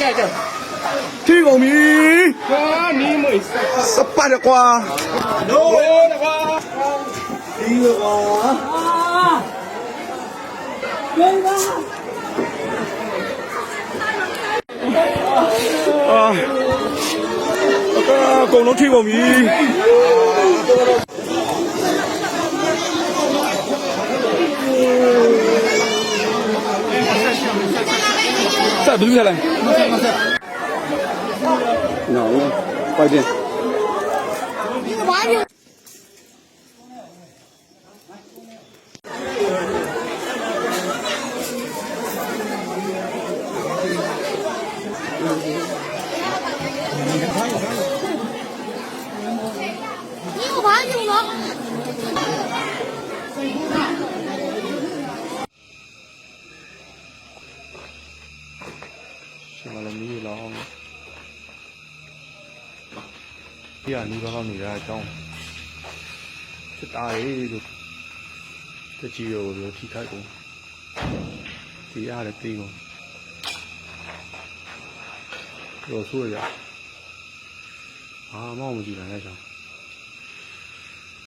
ကြောက်ကြောက်ကြောက်ထိကုန်ပြီဟာနီးမွေးစစပတ်ရကွာလို့တကွာဒီကွာအာအကုန်လုံးထိကုန်ပြီ sao đứng ra này. Nó quay đi. Hãy subscribe cho kênh Ghiền Mì Gõ Để không bỏ lỡ những video hấp dẫn ရှင်မလည်းမီးလောင်းပြရနီးလောင်းနေရအကြောင်းစစ်သားရေးလို့တကြီးရောလို့ထိခိုက်ကုန်ဒီရတယ်ပြီးကုန်တော့ဆိုရအာမောင်မကြည့်နိုင်တဲ့ကြောင့်